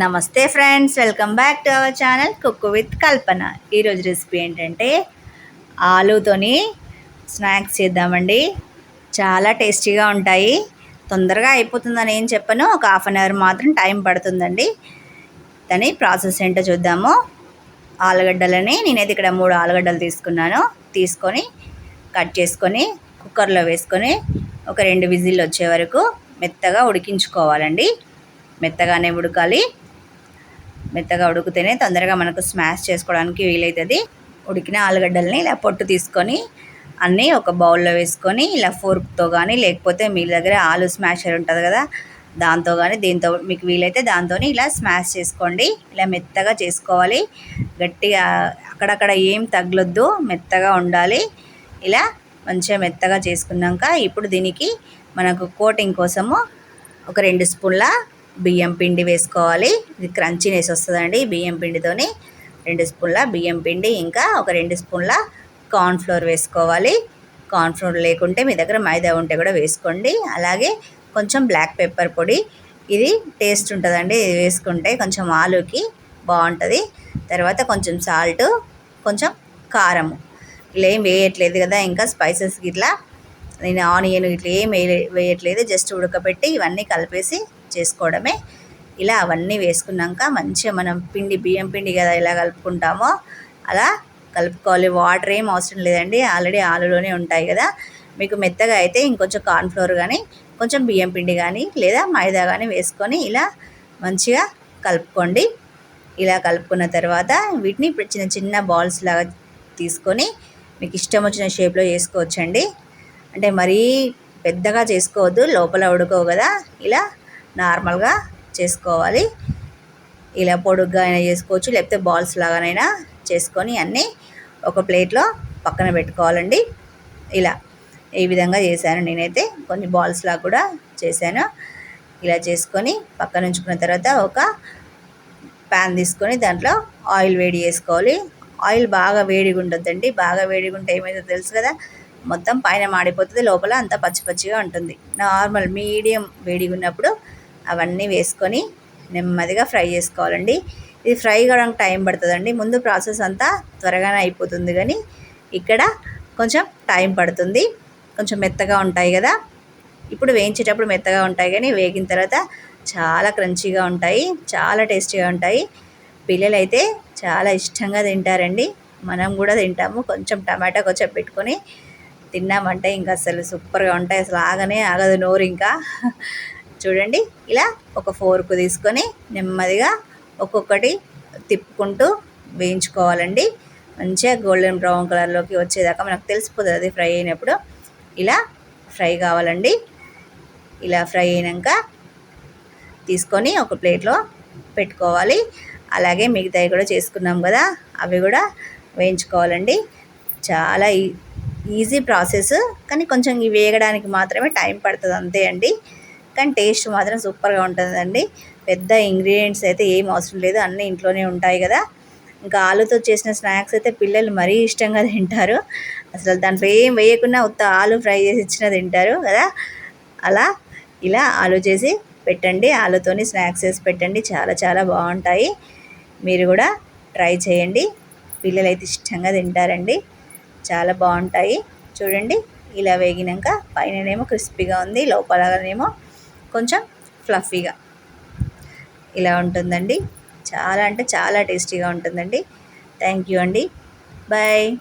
నమస్తే friends welcome back to our channel cook with Kalpana. ఈరోజు recipe ఏంటంటే ఆలూతోని snacks చేద్దామండి. చాలా టేస్టీగా ఉంటాయి. తొందరగా అయిపోతుందని ఏం చెప్పను. ఒక హాఫ్ అన్ అవర్ మాత్రం టైం పడుతుందండి. దాని ప్రాసెస్ ఏంటో చూద్దాము. ఆలుగడ్డలని నేనైతే ఇక్కడ మూడు ఆలుగడ్డలు తీసుకున్నాను. తీసుకొని కట్ చేసుకొని కుక్కర్లో వేసుకొని ఒక రెండు విజిల్ వచ్చే వరకు మెత్తగా ఉడికించుకోవాలండి. మెత్తగానే ఉడకాలి. మెత్తగా ఉడికితేనే తొందరగా మనకు స్మాష్ చేసుకోవడానికి వీలవుతుంది ఉడికిన ఆలుగడ్డల్ని ఇలా పొట్టు తీసుకొని అన్నీ ఒక బౌల్లో వేసుకొని ఇలా ఫోర్క్తో కానీ లేకపోతే మీ దగ్గర ఆలు స్మాషర్ ఉంటుంది కదా దాంతో కానీ దీంతో మీకు వీలైతే దాంతో ఇలా స్మాష్ చేసుకోండి. ఇలా మెత్తగా చేసుకోవాలి. గట్టిగా అక్కడక్కడ ఏం తగలొద్దు మెత్తగా ఉండాలి. ఇలా మంచిగా మెత్తగా చేసుకున్నాక ఇప్పుడు దీనికి మనకు కోటింగ్ కోసము ఒక రెండు స్పూన్ల బియ్యం పిండి వేసుకోవాలి. ఇది క్రంచీనెస్ వస్తుందండి బియ్యం పిండితోని రెండు స్పూన్ల బియ్యం పిండి ఇంకా ఒక రెండు స్పూన్ల కార్న్ఫ్లోర్ వేసుకోవాలి. కార్న్ఫ్లోర్ లేకుంటే మీ దగ్గర మైదా ఉంటే కూడా వేసుకోండి. అలాగే కొంచెం బ్లాక్ పెప్పర్ పొడి. ఇది టేస్ట్ ఉంటుందండి. ఇది వేసుకుంటే కొంచెం ఆలుకి బాగుంటుంది. తర్వాత కొంచెం సాల్ట్ కొంచెం కారము. ఇలా ఏం వేయట్లేదు కదా ఇంకా స్పైసెస్ ఇట్లా నేను ఆనియన్ ఇట్లా ఏం వేయట్లేదు. జస్ట్ ఉడకబెట్టి ఇవన్నీ కలిపేసి చేసుకోవడమే. ఇలా అవన్నీ వేసుకున్నాక మంచిగా మనం పిండి బియ్యం పిండి కదా ఎలా కలుపుకుంటామో అలా కలుపుకోవాలి. వాటర్ ఏం అవసరం లేదండి. ఆల్రెడీ ఆలులోనే ఉంటాయి కదా. మీకు మెత్తగా అయితే ఇంకొంచెం కార్న్ఫ్లోర్ కానీ కొంచెం బియ్యం పిండి కానీ లేదా మైదా కానీ వేసుకొని ఇలా మంచిగా కలుపుకోండి. ఇలా కలుపుకున్న తర్వాత వీటిని ఇప్పుడు చిన్న చిన్న బాల్స్ లాగా తీసుకొని మీకు ఇష్టం వచ్చిన షేప్లో చేసుకోవచ్చండి అంటే మరీ పెద్దగా చేసుకోవద్దు లోపల ఉడుకోవు కదా. ఇలా నార్మల్గా చేసుకోవాలి. ఇలా పొడుగ్గా అయినా చేసుకోవచ్చు లేకపోతే బాల్స్ లాగానైనా చేసుకొని అన్నీ ఒక ప్లేట్లో పక్కన పెట్టుకోవాలండి. ఇలా ఈ విధంగా చేశాను. నేనైతే కొన్ని బాల్స్ లాగా కూడా చేశాను. ఇలా చేసుకొని పక్కన ఉంచుకున్న తర్వాత ఒక ప్యాన్ తీసుకొని దాంట్లో ఆయిల్ వేడి చేసుకోవాలి. ఆయిల్ బాగా వేడిగా ఉండొద్దండి. బాగా వేడిగా ఉంటే ఏమైతే తెలుసు కదా. మొత్తం పైన మాడిపోతుంది లోపల అంతా పచ్చి పచ్చిగా ఉంటుంది. నార్మల్ మీడియం వేడిగా ఉన్నప్పుడు అవన్నీ వేసుకొని నెమ్మదిగా ఫ్రై చేసుకోవాలండి. ఇది ఫ్రై కావడానికి టైం పడుతుందండి. ముందు ప్రాసెస్ అంతా త్వరగానే అయిపోతుంది కానీ ఇక్కడ కొంచెం టైం పడుతుంది. కొంచెం మెత్తగా ఉంటాయి కదా. ఇప్పుడు వేయించేటప్పుడు మెత్తగా ఉంటాయి కానీ వేగిన తర్వాత చాలా క్రంచీగా ఉంటాయి చాలా టేస్టీగా ఉంటాయి. పిల్లలు అయితే చాలా ఇష్టంగా తింటారండి. మనం కూడా తింటాము. కొంచెం టమాటా కొంచెం పెట్టుకొని తిన్నామంటే ఇంకా అసలు సూపర్గా ఉంటాయి. అసలు ఆగనే ఆగదు నోరు ఇంకా. చూడండి ఇలా ఒక ఫోర్క్ తీసుకొని నెమ్మదిగా ఒక్కొక్కటి తిప్పుకుంటూ వేయించుకోవాలండి. మంచిగా గోల్డెన్ బ్రౌన్ కలర్లోకి వచ్చేదాకా మనకు తెలిసిపోతుంది అది ఫ్రై అయినప్పుడు. ఇలా ఫ్రై కావాలండి. ఇలా ఫ్రై అయినాక తీసుకొని ఒక ప్లేట్లో పెట్టుకోవాలి. అలాగే మిగతాయి కూడా చేసుకున్నాం కదా అవి కూడా వేయించుకోవాలండి. చాలా ఈజీ ప్రాసెస్ కానీ కొంచెం ఇవి వేయడానికి మాత్రమే టైం పడుతుంది అంతే అండి. కానీ టేస్ట్ మాత్రం సూపర్గా ఉంటుందండి. పెద్ద ఇంగ్రీడియంట్స్ అయితే ఏం అవసరం లేదు అన్నీ ఇంట్లోనే ఉంటాయి కదా. ఇంకా ఆలుతో చేసిన స్నాక్స్ అయితే పిల్లలు మరీ ఇష్టంగా తింటారు. అసలు దాంట్లో ఏం వేయకుండా ఉత్త ఆలు ఫ్రై చేసి ఇచ్చిన తింటారు కదా. అలా ఇలా ఆలు చేసి పెట్టండి. ఆలుతోని స్నాక్స్ చేసి పెట్టండి. చాలా చాలా బాగుంటాయి. మీరు కూడా ట్రై చేయండి. పిల్లలు అయితే ఇష్టంగా తింటారండి. చాలా బాగుంటాయి. చూడండి ఇలా వేగినాక పైననేమో క్రిస్పీగా ఉంది లోపలనేమో కొంచెం ఫ్లఫీగా. ఇలా ఉంటుందండి. చాలా అంటే చాలా టేస్టీగా ఉంటుందండి. థ్యాంక్ యూ అండి. బాయ్.